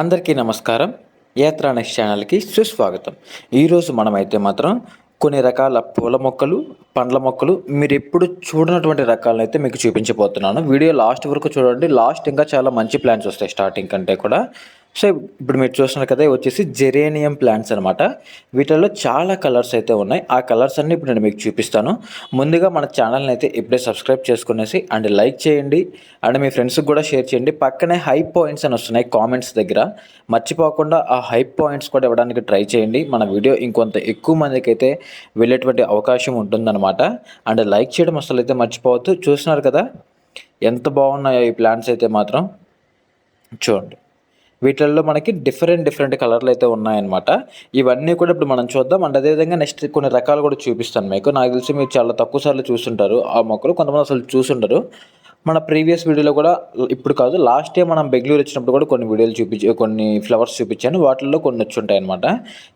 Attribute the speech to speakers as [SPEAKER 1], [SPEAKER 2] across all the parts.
[SPEAKER 1] అందరికీ నమస్కారం. యాత్రా నెక్స్ట్ ఛానల్కి సుస్వాగతం. ఈరోజు మనమైతే మాత్రం కొన్ని రకాల పూల మొక్కలు పండ్ల మొక్కలు మీరు ఎప్పుడు చూడనటువంటి రకాలను అయితే మీకు చూపించబోతున్నాను. వీడియో లాస్ట్ వరకు చూడండి. లాస్ట్ ఇంకా చాలా మంచి ప్లాన్స్ వస్తాయి స్టార్టింగ్ కంటే కూడా. సో ఇప్పుడు మీరు చూస్తున్నారు కదా వచ్చేసి జెరేనియం ప్లాంట్స్ అనమాట వీటిల్లో చాలా కలర్స్ అయితే ఉన్నాయి. ఆ కలర్స్ అన్ని ఇప్పుడు నేను మీకు చూపిస్తాను. ముందుగా మన ఛానల్ని అయితే ఇప్పుడే సబ్స్క్రైబ్ చేసుకునేసి అండ్ లైక్ చేయండి. అండ్ మీ ఫ్రెండ్స్కి కూడా షేర్ చేయండి. పక్కనే హై పాయింట్స్ అని వస్తున్నాయి కామెంట్స్ దగ్గర. మర్చిపోకుండా ఆ హై పాయింట్స్ కూడా ఇవ్వడానికి ట్రై చేయండి. మన వీడియో ఇంకొంత ఎక్కువ మందికి అయితే వెళ్ళేటువంటి అవకాశం ఉంటుందన్నమాట. అండ్ లైక్ చేయడం అసలు అయితే మర్చిపోవద్దు. చూస్తున్నారు కదా ఎంత బాగున్నాయో ఈ ప్లాంట్స్ అయితే మాత్రం. చూడండి. వీటిల్లో మనకి డిఫరెంట్ డిఫరెంట్ కలర్లు అయితే ఉన్నాయన్నమాట. ఇవన్నీ కూడా ఇప్పుడు మనం చూద్దాం. అండ్ అదేవిధంగా నెక్స్ట్ కొన్ని రకాలు కూడా చూపిస్తాను మీకు. నాకు తెలిసి మీరు చాలా తక్కువ సార్లు చూస్తుంటారు. ఆ మొక్కలు కొంతమంది అసలు చూసుంటారు మన ప్రీవియస్ వీడియోలో కూడా ఇప్పుడు కాదు లాస్ట్ టైం మనం బెంగళూరు వచ్చినప్పుడు కూడా కొన్ని వీడియోలు చూపించి కొన్ని ఫ్లవర్స్ చూపించాను. వాటిల్లో కొన్ని వచ్చి ఉంటాయి అనమాట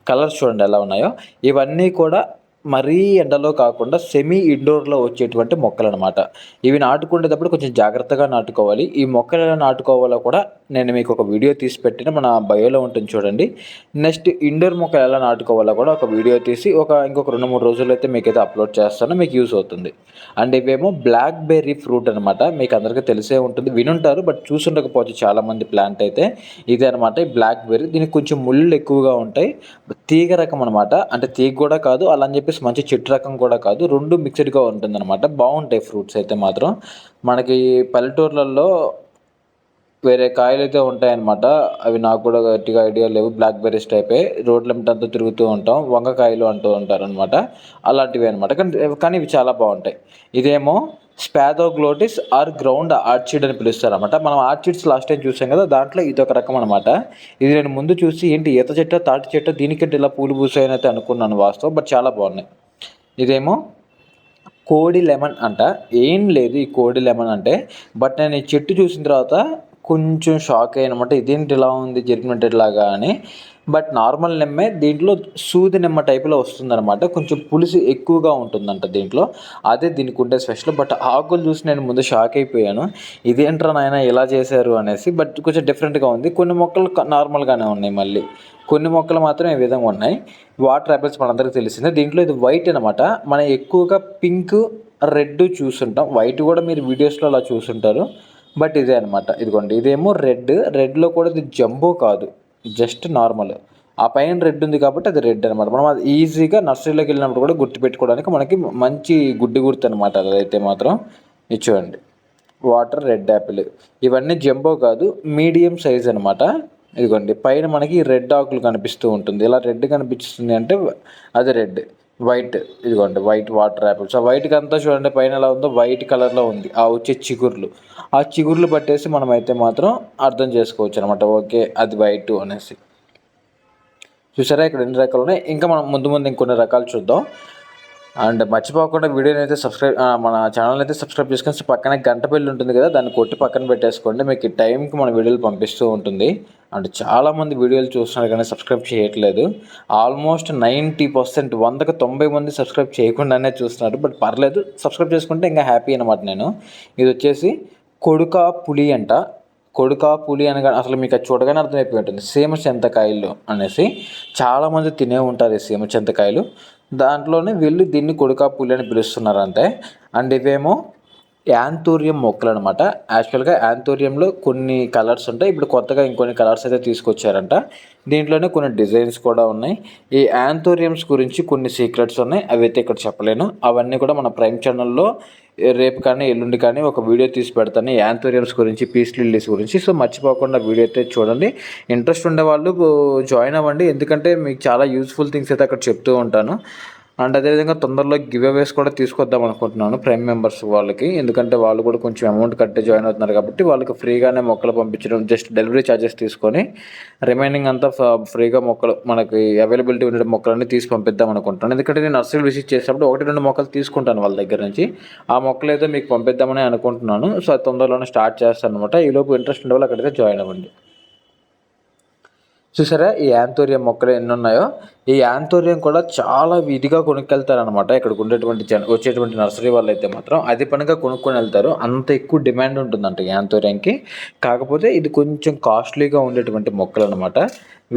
[SPEAKER 1] కలర్స్ చూడండి ఎలా ఉన్నాయో. ఇవన్నీ కూడా మరీ ఎండలో కాకుండా సెమీ ఇండోర్లో వచ్చేటువంటి మొక్కలు అనమాట ఇవి నాటుకునేటప్పుడు కొంచెం జాగ్రత్తగా నాటుకోవాలి. ఈ మొక్కలు ఎలా నాటుకోవాలో కూడా నేను మీకు ఒక వీడియో తీసి పెట్టిన మన బయోలో ఉంటుంది చూడండి. నెక్స్ట్ ఇండోర్ మొక్కలు ఎలా నాటుకోవాలో కూడా ఒక వీడియో తీసి ఒక ఇంకొక రెండు మూడు రోజుల్లో అయితే మీకు అయితే అప్లోడ్ చేస్తాను మీకు యూస్ అవుతుంది. అండ్ ఇవేమో బ్లాక్ బెర్రీ ఫ్రూట్ అనమాట. మీకు అందరికీ తెలిసే ఉంటుంది. వినుంటారు బట్ చూసుండకపోవచ్చు చాలామంది ప్లాంట్ అయితే. ఇదే అనమాట ఈ బ్లాక్ బెర్రీ దీనికి కొంచెం ముళ్ళు ఎక్కువగా ఉంటాయి. తీగ రకం అనమాట. అంటే తీగ కూడా కాదు అలా అని చెప్పి చెప్పేసి మంచి చెట్టు రకం కూడా కాదు రెండు మిక్స్డ్గా ఉంటుంది అనమాట బాగుంటాయి ఫ్రూట్స్ అయితే మాత్రం. మనకి పల్లెటూర్లలో వేరే కాయలు అయితే ఉంటాయన్నమాట. అవి నాకు కూడా గట్టిగా ఐడియా లేవు. బ్లాక్ బెర్రీస్ టైపే. రోడ్ల అంతా తిరుగుతూ ఉంటాం. వంగకాయలు అంటూ ఉంటారు అనమాట అలాంటివి అనమాట కానీ కానీ ఇవి చాలా బాగుంటాయి. ఇదేమో స్పాథోగ్లోటిస్ ఆర్ గ్రౌండ్ ఆర్చిడ్ అని పిలుస్తారు అనమాట మనం ఆర్చిడ్స్ లాస్ట్ టైం చూసాం కదా దాంట్లో ఇది ఒక రకం అనమాట ఇది నేను ముందు చూసి ఏంటి ఈత చెట్ట తాటి చెట్ట దీనికంటే ఇలా పూలు పూసాయని అయితే అనుకున్నాను వాస్తవం బట్ చాలా బాగున్నాయి. ఇదేమో కోడి లెమన్ అంట. ఏం లేదు ఈ కోడి లెమన్ అంటే బట్ నేను ఈ చెట్టు చూసిన తర్వాత కొంచెం షాక్ అయ్యానమాట. ఇదేంటి ఇలా ఉంది జెర్మినేటెడ్ లాగా అని. బట్ నార్మల్ నిమ్మే దీంట్లో సూది నిమ్మ టైప్లో వస్తుందన్నమాట. కొంచెం పులుసు ఎక్కువగా ఉంటుందంట దీంట్లో. అదే దీనికి ఉండే స్పెషల్ బట్ ఆకులు చూసి నేను ముందు షాక్ అయిపోయాను. ఇదేంట్రా నాయన ఇలా చేశారు అనేసి. బట్ కొంచెం డిఫరెంట్గా ఉంది. కొన్ని మొక్కలు నార్మల్గానే ఉన్నాయి మళ్ళీ. కొన్ని మొక్కలు మాత్రం ఈ విధంగా ఉన్నాయి. వాటర్ యాపిల్స్ మనందరికీ తెలిసిందే. దీంట్లో ఇది వైట్ అనమాట మనం ఎక్కువగా పింక్ రెడ్ చూస్తుంటాం. వైట్ కూడా మీరు వీడియోస్లో అలా చూస్తుంటారు. బట్ ఇదే అనమాట ఇదిగోండి ఇదేమో రెడ్. రెడ్లో కూడా ఇది జంబో కాదు. Just normal. ఆ పైన రెడ్ ఉంది కాబట్టి అది రెడ్ అనమాట మనం అది ఈజీగా నర్సరీలోకి వెళ్ళినప్పుడు కూడా గుర్తుపెట్టుకోవడానికి మనకి మంచి గుడ్డి గుర్తు అనమాట అదైతే మాత్రం. ఇది చూడండి. Water red apple. ఇవన్నీ జంబో కాదు మీడియం సైజ్ అనమాట ఇదిగోండి పైన మనకి రెడ్ ఆకులు కనిపిస్తూ ఉంటుంది. ఇలా రెడ్ కనిపిస్తుంది అంటే అది రెడ్. వైట్ ఇదిగోండి వైట్ వాటర్ యాపిల్స్ ఆ వైట్కి అంతా చూడండి పైన ఎలా ఉందో వైట్ కలర్లో ఉంది. ఆ వచ్చే చిగుర్లు. ఆ చిగుర్లు పట్టేసి మనం అయితే మాత్రం అర్థం చేసుకోవచ్చు అనమాట ఓకే అది వైట్ అనేసి. చూసారా ఇక్కడ ఎన్ని రకాలు ఉన్నాయి? ఇంకా మనం ముందు ముందు ఇంకొన్ని రకాలు చూద్దాం. అండ్ మర్చిపోకుండా వీడియోని అయితే సబ్స్క్రైబ్ మన ఛానల్ అయితే సబ్స్క్రైబ్ చేసుకొని పక్కనే గంట పెళ్ళి ఉంటుంది కదా దాన్ని కొట్టి పక్కన పెట్టేసుకోండి. మీకు టైంకి మన వీడియోలు పంపిస్తూ ఉంటుంది. అండ్ చాలామంది వీడియోలు చూస్తున్నారు కానీ సబ్స్క్రైబ్ చేయట్లేదు. ఆల్మోస్ట్ నైంటీ పర్సెంట్ వందకు తొంభై మంది సబ్స్క్రైబ్ చేయకుండానే చూస్తున్నారు. బట్ పర్లేదు సబ్స్క్రైబ్ చేసుకుంటే ఇంకా హ్యాపీ అనమాట నేను. ఇది వచ్చేసి కొడుక పులి అంట. కొడుక పులి అనగా అసలు మీకు అది చూడగానే అర్థమైపోయి ఉంటుంది. సీమ చింతకాయలు అనేసి చాలామంది తినే ఉంటారు ఈ సీమ చింతకాయలు. దాంట్లోనే వీళ్ళు దీన్ని కొడుక పులి అని పిలుస్తున్నారు అంతే అండ్ ఇవేమో యాంతూరియం మొక్కలు అనమాట యాక్చువల్గా యాంతూరియంలో కొన్ని కలర్స్ ఉంటాయి. ఇప్పుడు కొత్తగా ఇంకొన్ని కలర్స్ అయితే తీసుకొచ్చారంట. దీంట్లోనే కొన్ని డిజైన్స్ కూడా ఉన్నాయి. ఈ యాంతూరియమ్స్ గురించి కొన్ని సీక్రెట్స్ ఉన్నాయి. అవి అయితే ఇక్కడ చెప్పలేను. అవన్నీ కూడా మన ప్రైమ్ ఛానల్లో రేపు కానీ ఎల్లుండి కానీ ఒక వీడియో తీసి పెడతాను. యాంతోరియంస్ గురించి పీస్ లిల్లీస్ గురించి. సో మర్చిపోకుండా వీడియో అయితే చూడండి. ఇంట్రెస్ట్ ఉండే వాళ్ళు జాయిన్ అవ్వండి. ఎందుకంటే మీకు చాలా యూస్ఫుల్ థింగ్స్ అయితే అక్కడ చెప్తూ ఉంటాను. అండ్ అదేవిధంగా తొందరలో గివ్ అవేస్ కూడా తీసుకొద్దాం అనుకుంటున్నాను ప్రైమ్ మెంబర్స్ వాళ్ళకి. ఎందుకంటే వాళ్ళు కూడా కొంచెం అమౌంట్ కట్టి జాయిన్ అవుతున్నారు కాబట్టి వాళ్ళకి ఫ్రీగానే మొక్కలు పంపించడం జస్ట్ డెలివరీ ఛార్జెస్ తీసుకొని రిమైనింగ్ అంతా ఫ్రీగా మొక్కలు మనకి అవైలబిలిటీ ఉండే మొక్కలన్నీ తీసి పంపిద్దాం అనుకుంటున్నాను. ఎందుకంటే నేను నర్సరీ విజిట్ చేసినప్పుడు ఒకటి రెండు మొక్కలు తీసుకుంటాను వాళ్ళ దగ్గర నుంచి. ఆ మొక్కలు అయితే మీకు పంపిద్దామని అనుకుంటున్నాను. సో అది తొందరలోనే స్టార్ట్ చేస్తాను అనమాట ఈలోపు ఇంట్రెస్ట్ ఉండే వాళ్ళు అక్కడైతే జాయిన్ అవ్వండి. చూసారా? ఈ యాంతోరియం మొక్కలు ఎన్ని ఉన్నాయో ఈ యాంతోరియం కూడా చాలా విధిగా కొనుక్కెళ్తారనమాట ఇక్కడ ఉండేటువంటి జన వచ్చేటువంటి నర్సరీ వాళ్ళు అయితే మాత్రం అది పనిగా కొనుక్కొని వెళ్తారు అంత ఎక్కువ డిమాండ్ ఉంటుందంట యాంతోరియంకి. కాకపోతే ఇది కొంచెం కాస్ట్లీగా ఉండేటువంటి మొక్కలు అనమాట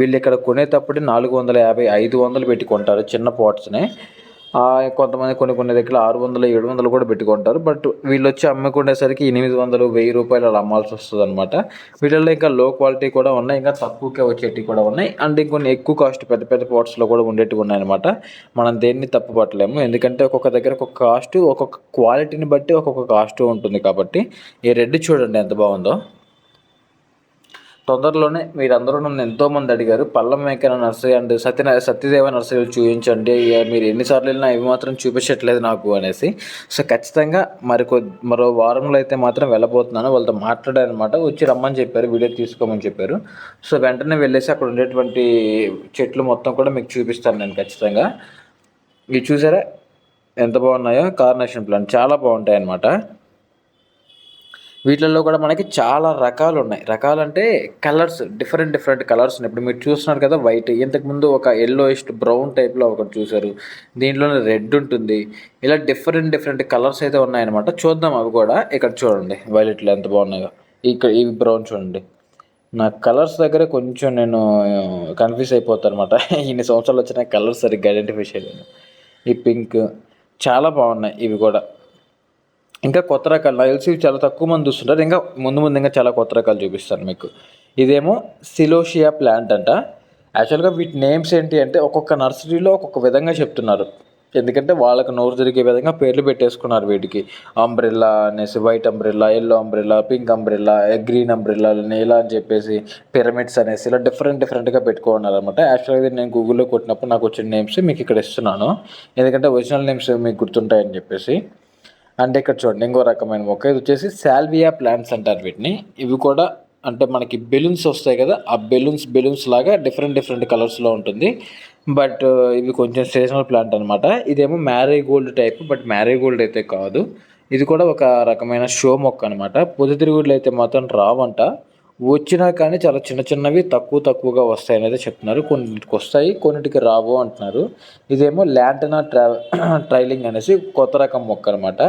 [SPEAKER 1] వీళ్ళు ఇక్కడ కొనేటప్పుడు నాలుగు వందల యాభై ఐదు వందలు పెట్టి కొంటారు చిన్న పాట్స్ని. కొంతమంది కొన్ని కొన్ని దగ్గర ఆరు వందలు ఏడు వందలు కూడా పెట్టుకుంటారు. బట్ వీళ్ళు వచ్చి అమ్ముకునేసరికి ఎనిమిది వందలు వెయ్యి రూపాయలు అలా అమ్మాల్సి వస్తుంది అనమాట వీటిల్లో ఇంకా లో క్వాలిటీ కూడా ఉన్నాయి ఇంకా తక్కువకే వచ్చేటివి కూడా ఉన్నాయి. అండ్ ఇంకొన్ని ఎక్కువ కాస్ట్ పెద్ద పెద్ద పాట్స్లో కూడా ఉండేటివి ఉన్నాయన్నమాట. మనం దేన్ని తప్పు పట్టలేము ఎందుకంటే ఒక్కొక్క దగ్గర ఒక్కొక్క కాస్ట్ ఒక్కొక్క క్వాలిటీని బట్టి ఒక్కొక్క కాస్ట్ ఉంటుంది కాబట్టి. ఈ రెడ్ చూడండి ఎంత బాగుందో. తొందరలోనే మీరందరూ నన్ను ఎంతోమంది అడిగారు. పల్లం వెంకన్న నర్సరీ అండ్ సత్య సత్యదేవ నర్సరీలు చూపించండి. మీరు ఎన్నిసార్లు వెళ్ళినా ఇవి మాత్రం చూపించట్లేదు నాకు అనేసి. సో ఖచ్చితంగా మరికొ మరో వారంలో అయితే మాత్రం వెళ్ళబోతున్నాను. వాళ్ళతో మాట్లాడారనమాట. వచ్చి రమ్మని చెప్పారు. వీడియో తీసుకోమని చెప్పారు. సో వెంటనే వెళ్ళేసి అక్కడ ఉండేటువంటి చెట్లు మొత్తం కూడా మీకు చూపిస్తాను నేను ఖచ్చితంగా. ఇవి చూసారా? ఎంత బాగున్నాయో? Carnation plant. చాలా బాగుంటాయి అన్నమాట వీటిల్లో కూడా మనకి చాలా రకాలు ఉన్నాయి రకాలు అంటే కలర్స్ డిఫరెంట్ డిఫరెంట్ కలర్స్ ఉన్నాయి. ఇప్పుడు మీరు చూస్తున్నారు కదా వైట్. ఇంతకుముందు ఒక ఇస్ట్ బ్రౌన్ టైప్లో ఒకటి చూసారు దీంట్లోనే రెడ్ ఉంటుంది. ఇలా డిఫరెంట్ డిఫరెంట్ కలర్స్ అయితే ఉన్నాయన్నమాట. చూద్దాం అవి కూడా. ఇక్కడ చూడండి. వైలెట్లో ఎంత బాగున్నాయో. ఇక్కడ ఇవి బ్రౌన్ చూడండి. నా కలర్స్ దగ్గర కొంచెం నేను కన్ఫ్యూజ్ అయిపోతాను అనమాట ఇన్ని సంవత్సరాలు వచ్చిన కలర్స్ సరిగ్గా ఐడెంటిఫై చేయలేను. ఈ పింక్ చాలా బాగున్నాయి. ఇవి కూడా. ఇంకా కొత్త రకాలు. నాకు తెలిసి చాలా తక్కువ మంది చూస్తుంటారు. ఇంకా ముందు ముందు ఇంకా చాలా కొత్త రకాలు చూపిస్తాను మీకు. ఇదేమో సిలోషియా ప్లాంట్ అంట. యాక్చువల్గా వీటి నేమ్స్ ఏంటి అంటే ఒక్కొక్క నర్సరీలో ఒక్కొక్క విధంగా చెప్తున్నారు. ఎందుకంటే వాళ్ళకు నోరు జరిగే విధంగా పేర్లు పెట్టేసుకున్నారు వీటికి. అంబ్రిల్లా అనేసి white umbrella yellow umbrella pink umbrella green umbrella ఇలా అని చెప్పేసి పిరమిడ్స్ అనేసి ఇలా డిఫరెంట్ డిఫరెంట్గా పెట్టుకున్నారు అనమాట యాక్చువల్గా నేను గూగుల్లో కొట్టినప్పుడు నాకు వచ్చిన నేమ్స్ మీకు ఇక్కడ ఇస్తున్నాను. ఎందుకంటే ఒరిజినల్ నేమ్స్ మీకు గుర్తుంటాయని చెప్పేసి. అంటే ఇక్కడ చూడండి ఇంకో రకమైన మొక్క. ఇది వచ్చేసి శాల్వియా ప్లాంట్స్ అంటారు వీటిని. ఇవి కూడా అంటే మనకి బెలూన్స్ వస్తాయి కదా ఆ బెలూన్స్ బెలూన్స్ లాగా డిఫరెంట్ డిఫరెంట్ కలర్స్లో ఉంటుంది. బట్ ఇవి కొంచెం సీజనల్ ప్లాంట్ అనమాట ఇదేమో మ్యారీగోల్డ్ టైప్ బట్ మ్యారీగోల్డ్ అయితే కాదు. ఇది కూడా ఒక రకమైన షో మొక్క అనమాట పొద్దుతిరుగుడులు అయితే మాత్రం రావంట. వచ్చినా కానీ చాలా చిన్న చిన్నవి తక్కువ తక్కువగా వస్తాయి అనేది చెప్తున్నారు. కొన్నిటికి వస్తాయి కొన్నిటికి రావు అంటున్నారు. ఇదేమో ల్యాంటనా ట్రా ట్రైలింగ్ అనేసి కొత్త రకం మొక్క అనమాట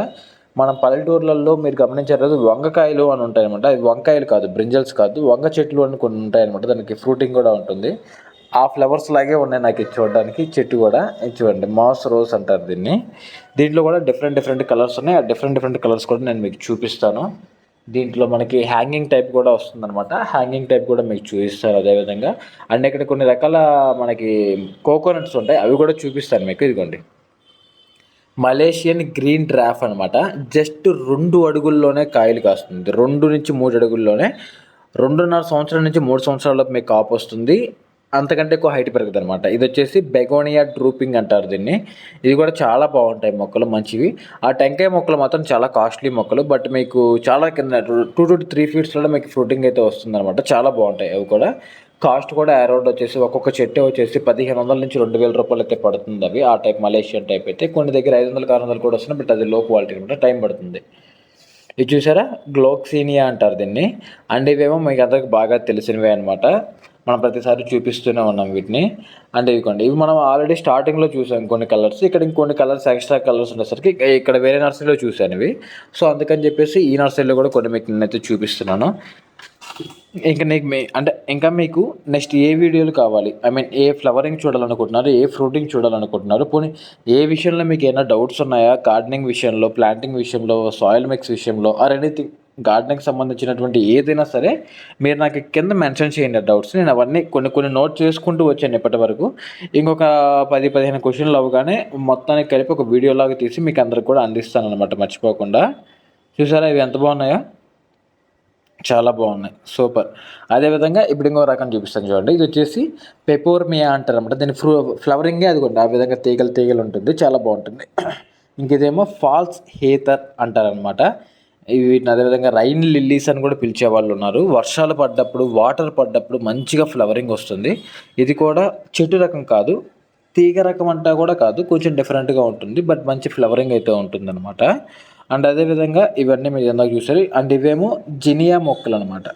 [SPEAKER 1] మనం పల్లెటూర్లలో మీరు గమనించారు వంగకాయలు అని ఉంటాయి అనమాట అది వంకాయలు కాదు బ్రింజల్స్ కాదు వంగ చెట్లు అని కొన్ని ఉంటాయన్నమాట. దానికి ఫ్రూటింగ్ కూడా ఉంటుంది. ఆ ఫ్లవర్స్ లాగే ఉన్నాయి నాకు ఇది చూడడానికి. చెట్టు కూడా చూడండి మాస్ రోజ్ అంటారు దీన్ని. దీంట్లో కూడా డిఫరెంట్ డిఫరెంట్ కలర్స్ ఉన్నాయి. ఆ డిఫరెంట్ డిఫరెంట్ కలర్స్ కూడా నేను మీకు చూపిస్తాను. దీంట్లో మనకి హ్యాంగింగ్ టైప్ కూడా వస్తుందన్నమాట. హ్యాంగింగ్ టైప్ కూడా మీకు చూపిస్తారు అదేవిధంగా అండ్ ఇక్కడ కొన్ని రకాల మనకి కోకోనట్స్ ఉంటాయి. అవి కూడా చూపిస్తాను మీకు. ఇదిగోండి. మలేషియన్ గ్రీన్ డ్రాఫ్ అనమాట జస్ట్ రెండు అడుగుల్లోనే కాయలు కాస్తుంది. రెండు నుంచి మూడు అడుగుల్లోనే రెండున్నర సంవత్సరాల నుంచి మూడు సంవత్సరాలకు మీకు కాపు వస్తుంది. అంతకంటే ఎక్కువ హైట్ పెరుగుతుంది అనమాట ఇది వచ్చేసి బెగోనియా డ్రూపింగ్ అంటారు దీన్ని. ఇది కూడా చాలా బాగుంటాయి మొక్కలు మంచివి. ఆ టెంకాయ మొక్కలు మాత్రం చాలా కాస్ట్లీ మొక్కలు బట్ మీకు చాలా కింద టూ టు త్రీ ఫీట్స్లో మీకు ఫ్రూటింగ్ అయితే వస్తుందన్నమాట. చాలా బాగుంటాయి అవి కూడా. కాస్ట్ కూడా అరౌండ్ వచ్చేసి ఒక్కొక్క చెట్టు వచ్చేసి పదిహేను వందల నుంచి రెండు వేల రూపాయలు అయితే పడుతుంది అవి. ఆ టైప్ మలేషియన్ టైప్ అయితే. కొన్ని దగ్గర ఐదు వందలు ఆరు వందలు కూడా వస్తున్నాయి బట్ అది లో క్వాలిటీ అనమాట. టైం పడుతుంది. ఇది చూసారా? గ్లోక్సీనియా అంటారు దీన్ని. అండ్ ఇవేమో మీకు అందరికి బాగా తెలిసినవే అనమాట మనం ప్రతిసారి చూపిస్తూనే ఉన్నాం వీటిని. అంటే ఇవ్వండి ఇవి మనం ఆల్రెడీ స్టార్టింగ్లో చూసాం కొన్ని కలర్స్ ఇక్కడ ఇంకొన్ని కలర్స్ ఎక్స్ట్రా కలర్స్ ఉండేసరికి ఇక్కడ వేరే నర్సరీలో చూసాను ఇవి. సో అందుకని చెప్పేసి ఈ నర్సరీలో కూడా కొన్ని మీకు నేనైతే చూపిస్తున్నాను. ఇంకా నీకు మీ అంటే ఇంకా మీకు నెక్స్ట్ ఏ వీడియోలు కావాలి? ఐ మీన్ ఏ ఫ్లవరింగ్ చూడాలనుకుంటున్నారు? ఏ ఫ్రూటింగ్ చూడాలనుకుంటున్నారు? పోనీ ఏ విషయంలో మీకు ఏమైనా డౌట్స్ ఉన్నాయా? గార్డెనింగ్ విషయంలో ప్లాంటింగ్ విషయంలో సాయిల్ మిక్స్ విషయంలో ఆర్ ఎనీథింగ్ గార్డెనింగ్ సంబంధించినటువంటి ఏదైనా సరే మీరు నాకు కింద మెన్షన్ చేయండి డౌట్స్ నేను అవన్నీ కొన్ని కొన్ని నోట్ చేసుకుంటూ వచ్చాను ఇప్పటి వరకు. ఇంకొక పది పదిహేను క్వశ్చన్లు అవగానే మొత్తానికి కలిపి ఒక వీడియోలాగా తీసి మీకు అందరికి కూడా అందిస్తాను అనమాట మర్చిపోకుండా. చూసారా ఇవి ఎంత బాగున్నాయో? చాలా బాగున్నాయి. సూపర్. అదేవిధంగా ఇప్పుడు ఇంకో రకం చూపిస్తాను చూడండి. ఇది వచ్చేసి పెపోర్మియా అంటారు అనమాట దీని ఫ్రూ ఫ్లవరింగే అది కూడా ఆ విధంగా తీగలు తీగలు ఉంటుంది. చాలా బాగుంటుంది. ఇంక ఇదేమో ఫాల్స్ హేతర్ అంటారనమాట వీటిని అదేవిధంగా రైన్ లిల్లీస్ అని కూడా పిలిచే వాళ్ళు ఉన్నారు. వర్షాలు పడ్డప్పుడు వాటర్ పడ్డప్పుడు మంచిగా ఫ్లవరింగ్ వస్తుంది. ఇది కూడా చెట్టు రకం కాదు. తీగ రకం అంటా కూడా కాదు. కొంచెం డిఫరెంట్గా ఉంటుంది. బట్ మంచి ఫ్లవరింగ్ అయితే ఉంటుంది అనమాట అండ్ అదేవిధంగా ఇవన్నీ మీరు ఎందుకు చూసారు అండ్ ఇవేమో జినియా మొక్కలు అనమాట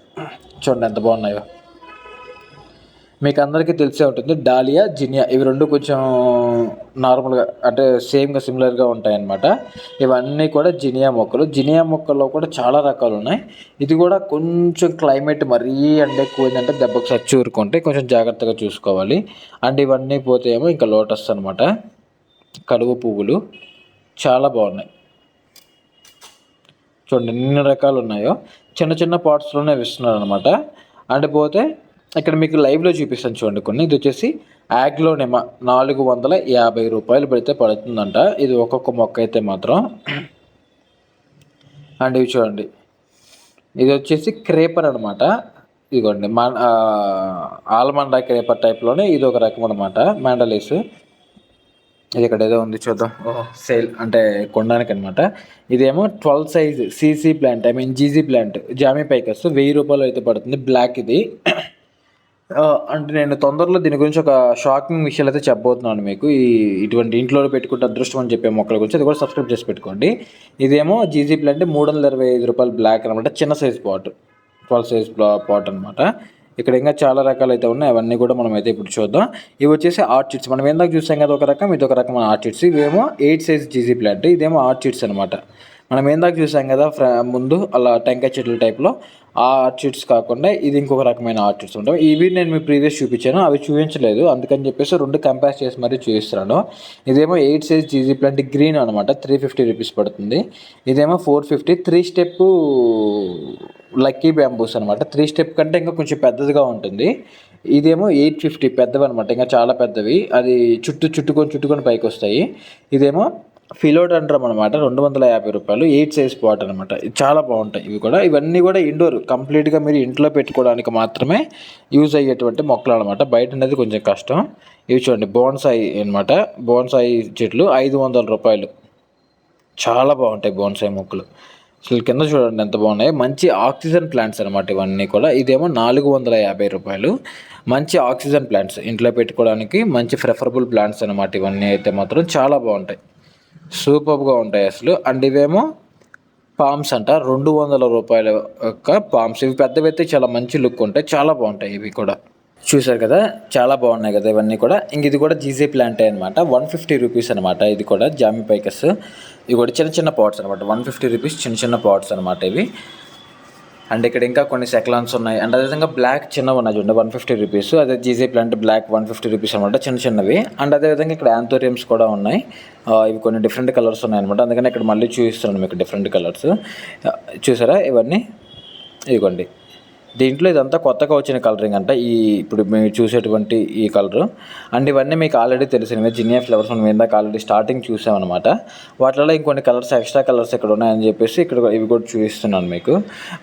[SPEAKER 1] చూడండి ఎంత బాగున్నాయో. మీకు అందరికీ తెలిసే ఉంటుంది డాలియా జినియా ఇవి రెండు కొంచెం నార్మల్గా అంటే సేమ్గా సిమిలర్గా ఉంటాయన్నమాట. ఇవన్నీ కూడా జినియా మొక్కలు. జినియా మొక్కల్లో కూడా చాలా రకాలు ఉన్నాయి. ఇది కూడా కొంచెం క్లైమేట్ మరీ అంటే ఎక్కువ ఏంటంటే దెబ్బకు సచ్చి ఊరుకుంటే కొంచెం జాగ్రత్తగా చూసుకోవాలి. అండ్ ఇవన్నీ పోతే ఏమో ఇంకా లోటస్ అనమాట కడుగు పువ్వులు. చాలా బాగున్నాయి. చూడండి ఎన్ని రకాలు ఉన్నాయో. చిన్న చిన్న పాట్స్లోనే ఇస్తున్నారు అనమాట అండ్ పోతే ఇక్కడ మీకు లైవ్లో చూపిస్తాను చూడండి కొన్ని. ఇది వచ్చేసి యాగ్లోనెమా నాలుగు వందల యాభై రూపాయలు పెడితే పడుతుందంట. ఇది ఒక్కొక్క మొక్క అయితే మాత్రం. అండ్ ఇవి చూడండి. ఇది వచ్చేసి క్రేపర్ అనమాట ఇదిగోండి మా ఆల్మండా క్రేపర్ టైప్లోనే ఇది ఒక రకం అనమాట మ్యాండలీస్. ఇది ఇక్కడ ఏదో ఉంది చూద్దాం. ఓహో సేల్ అంటే కొనడానికి అనమాట ఇదేమో twelve size CC plant I mean GG plant జామీ పైకస్ వెయ్యి రూపాయలు అయితే పడుతుంది. బ్లాక్ ఇది. అంటే నేను తొందరలో దీని గురించి ఒక షాకింగ్ విషయాలు అయితే చెప్పబోతున్నాను మీకు. ఈ ఇటువంటి ఇంట్లో పెట్టుకుంటే అదృష్టం అని చెప్పే మొక్కల గురించి అది కూడా సబ్స్క్రైబ్ చేసి పెట్టుకోండి. ఇదేమో జీజీ ప్లాంట్ మూడు వందల ఇరవై ఐదు రూపాయలు బ్లాక్ అనమాట. చిన్న size pot twelve size pot అనమాట. ఇక్కడ ఇంకా చాలా రకాలు అయితే ఉన్నాయి. అవన్నీ కూడా మనం అయితే ఇప్పుడు చూద్దాం. ఇవి వచ్చేసి ఆర్చిడ్స్ మనం ఏందాక చూసాం కదా ఒక రకం ఇది ఒక రకమైన ఆర్చిడ్స్ ఇవేమో ఎయిట్ సైజ్ జీజీ ప్లాంట్ ఇదేమో ఆర్చిడ్స్ అనమాట. మనం ఏందాక చూసాం కదా ముందు అలా టెంకాయ చెట్ల టైప్లో ఆ ఆర్చిడ్స్ కాకుండా ఇది ఇంకొక రకమైన ఆర్చిడ్స్ ఉంటాయి. ఇవి నేను మీ ప్రీవియస్ చూపించాను. అవి చూపించలేదు. అందుకని చెప్పేసి రెండు కంపేర్ చేసి మరీ చూపిస్తున్నాను. ఇదేమో eight size GG plant green అనమాట త్రీ ఫిఫ్టీ రూపీస్ పడుతుంది. ఇదేమో four fifty three step lucky bamboos అనమాట త్రీ స్టెప్ కంటే ఇంకా కొంచెం పెద్దదిగా ఉంటుంది. ఇదేమో ఎయిట్ ఫిఫ్టీ పెద్దవి అనమాట ఇంకా చాలా పెద్దవి. అది చుట్టూ చుట్టుకొని చుట్టుకొని పైకి వస్తాయి ఇదేమో ఫిలోడండ్రమ్ అనమాట రెండు వందల యాభై రూపాయలు ఎయిట్ సైజ్ పాట్ అనమాట చాలా బాగుంటాయి ఇవి కూడా. ఇవన్నీ కూడా ఇండోర్ కంప్లీట్గా మీరు ఇంట్లో పెట్టుకోవడానికి మాత్రమే యూజ్ అయ్యేటువంటి మొక్కలు అనమాట బయట అనేది కొంచెం కష్టం. ఇవి చూడండి బోన్సాయి అనమాట బోన్సాయి చెట్లు ఐదు వందల రూపాయలు. చాలా బాగుంటాయి బోన్సాయి మొక్కలు. అసలు కింద చూడండి ఎంత బాగున్నాయి. మంచి ఆక్సిజన్ ప్లాంట్స్ అనమాట ఇవన్నీ కూడా. ఇదేమో నాలుగు వందల యాభై రూపాయలు. మంచి ఆక్సిజన్ ప్లాంట్స్. ఇంట్లో పెట్టుకోవడానికి మంచి ప్రిఫరబుల్ ప్లాంట్స్ అనమాట ఇవన్నీ అయితే మాత్రం. చాలా బాగుంటాయి. సూపర్గా ఉంటాయి అసలు. అండ్ ఇవేమో పామ్స్ అంట. రెండు వందల రూపాయల యొక్క పామ్స్. ఇవి పెద్దవి అయితే చాలా మంచి లుక్ ఉంటాయి. చాలా బాగుంటాయి ఇవి కూడా. చూసారు కదా? చాలా బాగున్నాయి కదా ఇవన్నీ కూడా. ఇంక ఇది కూడా జీజే ప్లాంటే అనమాట వన్ ఫిఫ్టీ రూపీస్ అనమాట ఇది కూడా. జామి పైకస్ ఇవి కూడా చిన్న చిన్న పాట్స్ అనమాట వన్ ఫిఫ్టీ రూపీస్ చిన్న చిన్న పాట్స్ అనమాట ఇవి. అండ్ ఇక్కడ ఇంకా కొన్ని సెక్లాన్స్ ఉన్నాయి. అండ్ అదేవిధంగా బ్లాక్ చిన్నవి ఉన్నాయి చూడండి వన్ ఫిఫ్టీ రూపీస్ అదే GJ plant black one fifty rupees అనమాట చిన్న చిన్నవి. అండ్ అదేవిధంగా ఇక్కడ యాంథోరియమ్స్ కూడా ఉన్నాయి. ఇవి కొన్ని డిఫరెంట్ కలర్స్ ఉన్నాయి అనమాట అందుకని ఇక్కడ మళ్ళీ చూపిస్తున్నాను మీకు డిఫరెంట్ కలర్స్ చూసారా? ఇవన్నీ ఇదిగోండి. దీంట్లో ఇదంతా కొత్తగా వచ్చిన కలరింగ్ అంట. ఈ ఇప్పుడు మీరు చూసేటువంటి ఈ కలర్. అండ్ ఇవన్నీ మీకు ఆల్రెడీ తెలిసినవి జినియా ఫ్లవర్స్ మనం ఇందాక ఆల్రెడీ స్టార్టింగ్ చూసామన్నమాట. వాటిలో ఇంకొన్ని కలర్స్ ఎక్స్ట్రా కలర్స్ ఇక్కడ ఉన్నాయని చెప్పేసి ఇక్కడ ఇవి కూడా చూపిస్తున్నాను మీకు.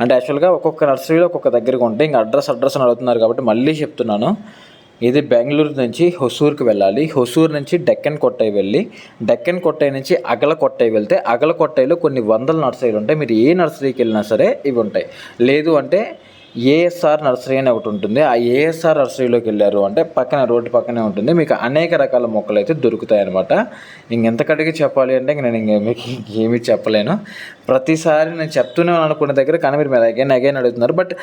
[SPEAKER 1] అంటే యాక్చువల్గా ఒక్కొక్క నర్సరీలో ఒక్కొక్క దగ్గరగా ఉంటాయి ఇంకా అడ్రస్ అడ్రస్ అని అడుగుతున్నారు కాబట్టి మళ్ళీ చెప్తున్నాను. ఇది బెంగళూరు నుంచి హొసూర్కి వెళ్ళాలి. హొసూరు నుంచి డెక్కన్ కొట్టై వెళ్ళి డెక్కన్ కొట్టై నుంచి అగల కొట్టై వెళ్తే అగల కొట్టైలో కొన్ని వందల నర్సరీలు ఉంటాయి. మీరు ఏ నర్సరీకి వెళ్ళినా సరే ఇవి ఉంటాయి. లేదు అంటే ఏఎస్ఆర్ నర్సరీ అని ఒకటి ఉంటుంది. ఆ ఏఎస్ఆర్ నర్సరీలోకి వెళ్ళారు అంటే పక్కన రోడ్డు పక్కనే ఉంటుంది. మీకు అనేక రకాల మొక్కలు అయితే దొరుకుతాయి అనమాట ఇంకెంతకడికి చెప్పాలి అంటే ఇంక నేను ఇంకా మీకు ఏమీ చెప్పలేను. ప్రతిసారి నేను చెప్తూనే అనుకున్న దగ్గర కానీ మీరు మీరు అగైన్ అగైన్ అడుగుతున్నారు. బట్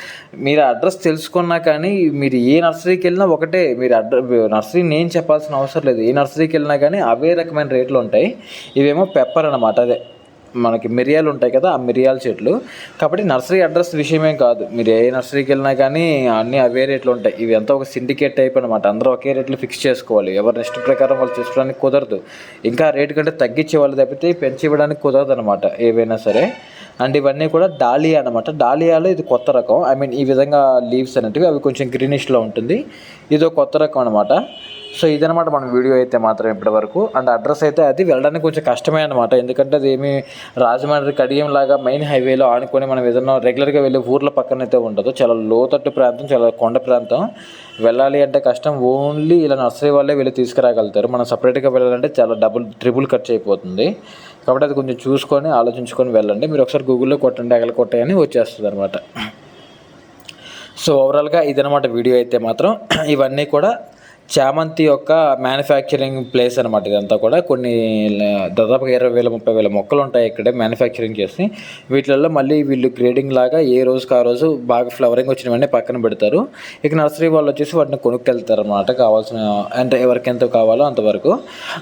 [SPEAKER 1] మీరు అడ్రస్ తెలుసుకున్నా కానీ మీరు ఏ నర్సరీకి వెళ్ళినా ఒకటే మీరు అడ్రస్ నర్సరీ నేను చెప్పాల్సిన అవసరం లేదు. ఏ నర్సరీకి వెళ్ళినా కానీ అవే రకమైన రేట్లు ఉంటాయి. ఇవేమో పెప్పర్ అనమాట అదే మనకి మిరియాలు ఉంటాయి కదా ఆ మిరియాల చెట్లు. కాబట్టి నర్సరీ అడ్రస్ విషయమే కాదు. మీరు ఏ నర్సరీకి వెళ్ళినా కానీ అన్నీ అవే రేట్లు ఉంటాయి. ఇవి అంతా ఒక సిండికేట్ టైప్ అనమాట అందరూ ఒకే రేట్లు ఫిక్స్ చేసుకోవాలి. ఎవరి ఇష్ట ప్రకారం వాళ్ళు చేసుకోవడానికి కుదరదు. ఇంకా రేటు కంటే తగ్గించే వాళ్ళు తప్పితే పెంచి ఇవ్వడానికి కుదరదు అనమాట ఏవైనా సరే. అండ్ ఇవన్నీ కూడా డాలియా అనమాట డాలియాలో ఇది కొత్త రకం. ఐ మీన్ ఈ విధంగా లీవ్స్ అనేటివి అవి కొంచెం గ్రీనిష్లో ఉంటుంది. ఇది ఒక కొత్త రకం అనమాట సో ఇదనమాట మన వీడియో అయితే మాత్రం ఇప్పటి వరకు. అండ్ అడ్రస్ అయితే అది వెళ్ళడానికి కొంచెం కష్టమే అనమాట ఎందుకంటే అది ఏమి రాజమండ్రి కడియం లాగా మెయిన్ హైవేలో ఆనుకొని మనం ఏదైనా రెగ్యులర్గా వెళ్ళే ఊర్ల పక్కన అయితే ఉండదు. చాలా లోతట్టు ప్రాంతం చాలా కొండ ప్రాంతం. వెళ్ళాలి అంటే కష్టం. ఓన్లీ ఇలా నర్సరీ వాళ్ళే వెళ్ళి తీసుకురాగలుగుతారు. మనం సపరేట్గా వెళ్ళాలంటే చాలా డబుల్ ట్రిపుల్ ఖర్చు అయిపోతుంది. కాబట్టి అది కొంచెం చూసుకొని ఆలోచించుకొని వెళ్ళండి. మీరు ఒకసారి గూగుల్లో కొట్టండి అగల కొట్టాయని వచ్చేస్తుంది అనమాట సో ఓవరాల్గా ఇదనమాట వీడియో అయితే మాత్రం. ఇవన్నీ కూడా చామంతి యొక్క మ్యానుఫ్యాక్చరింగ్ ప్లేస్ అనమాట ఇదంతా కూడా. కొన్ని ల- దాదాపుగా ఇరవై వేల ముప్పై వేల మొక్కలు ఉంటాయి ఇక్కడే మ్యానుఫ్యాక్చరింగ్ చేసి. వీటిల్లో మళ్ళీ వీళ్ళు గ్రేడింగ్ లాగా ఏ రోజుకి ఆ రోజు బాగా ఫ్లవరింగ్ వచ్చినవన్నీ పక్కన పెడతారు. ఇక నర్సరీ వాళ్ళు వచ్చేసి వాటిని కొనుక్కెళ్తారు అనమాట కావాల్సిన అంటే ఎవరికి ఎంత కావాలో అంతవరకు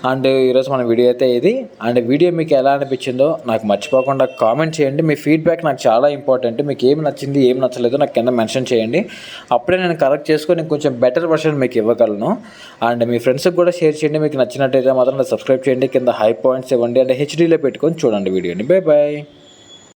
[SPEAKER 1] అండ్ ఈరోజు మన వీడియో అయితే ఇది. అండ్ వీడియో మీకు ఎలా అనిపించిందో నాకు మర్చిపోకుండా కామెంట్ చేయండి. మీ ఫీడ్బ్యాక్ నాకు చాలా ఇంపార్టెంట్ మీకు ఏం నచ్చింది ఏం నచ్చలేదో నాకు కింద మెన్షన్ చేయండి. అప్పుడే నేను కరెక్ట్ చేసుకొని కొంచెం బెటర్ వర్షన్ మీకు ఇవ్వగలను. అండ్ మీ ఫ్రెండ్స్కి కూడా షేర్ చేయండి. మీకు నచ్చినట్టయితే మాత్రం సబ్స్క్రైబ్ చేయండి. కింద హై పాయింట్స్ ఇవ్వండి. అంటే హెచ్డీలో పెట్టుకొని చూడండి వీడియోని. Bye bye